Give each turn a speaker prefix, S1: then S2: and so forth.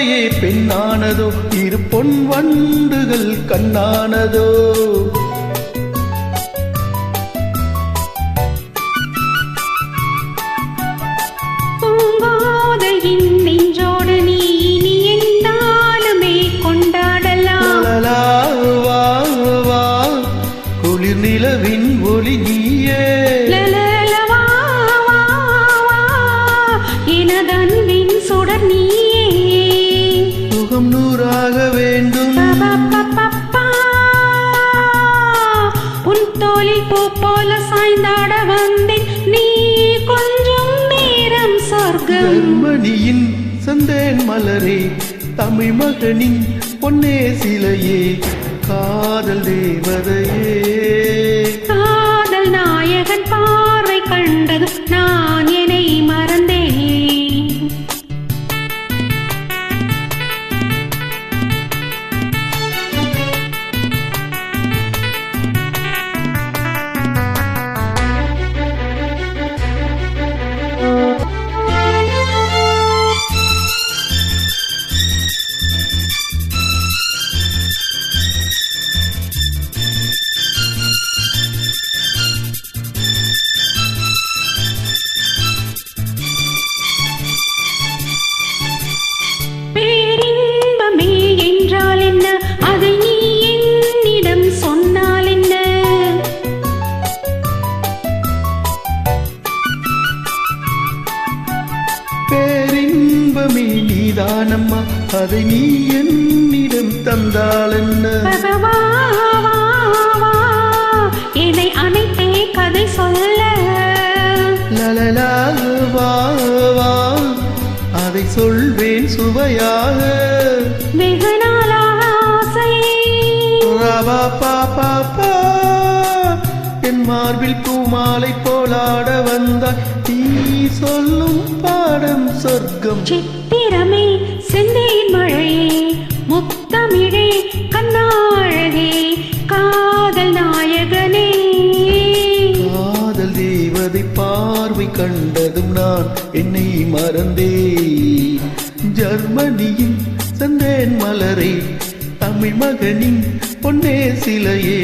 S1: பூஞ்சோலையே பெண்ணானதோ இரு பொன் வண்டுகள் கண்ணானதோ.
S2: உன் பூ போல சாய்ந்தாட வந்தேன். நீ கொஞ்சம் நேரம் சொர்க்கம்.
S1: ஜெர்மனியின் சந்தேன் மலரே தமிழ் மகனின் பொன்னே சிலையே காதல் தேவதையே.
S2: பேரின்பமே
S1: நீதானம்மா. அதை நீ என்னிடம் தந்தால் என்ன
S2: என்னை அனைத்தே கதை சொல்ல.
S1: லலலா வா அதை சொல்வேன் சுவையாக.
S2: வெகு நாளாக ஆசை.
S1: ரவா பா பா பா என் மார்பில் பூமாலை போலாட வந்தாய். நீ சொல்லும் பாடம் சொர்க்கம்.
S2: சித்திரமே செந்தேன் மழையே முத்தமிழே கண்ணாழகே காதல் நாயகனே.
S1: காதல் தேவதை பார்வை கண்டதும் நான் என்னை மறந்தே ஜெர்மனியின் சந்தேன் மலரே தமிழ் மகனின் பொன்னே சிலையே.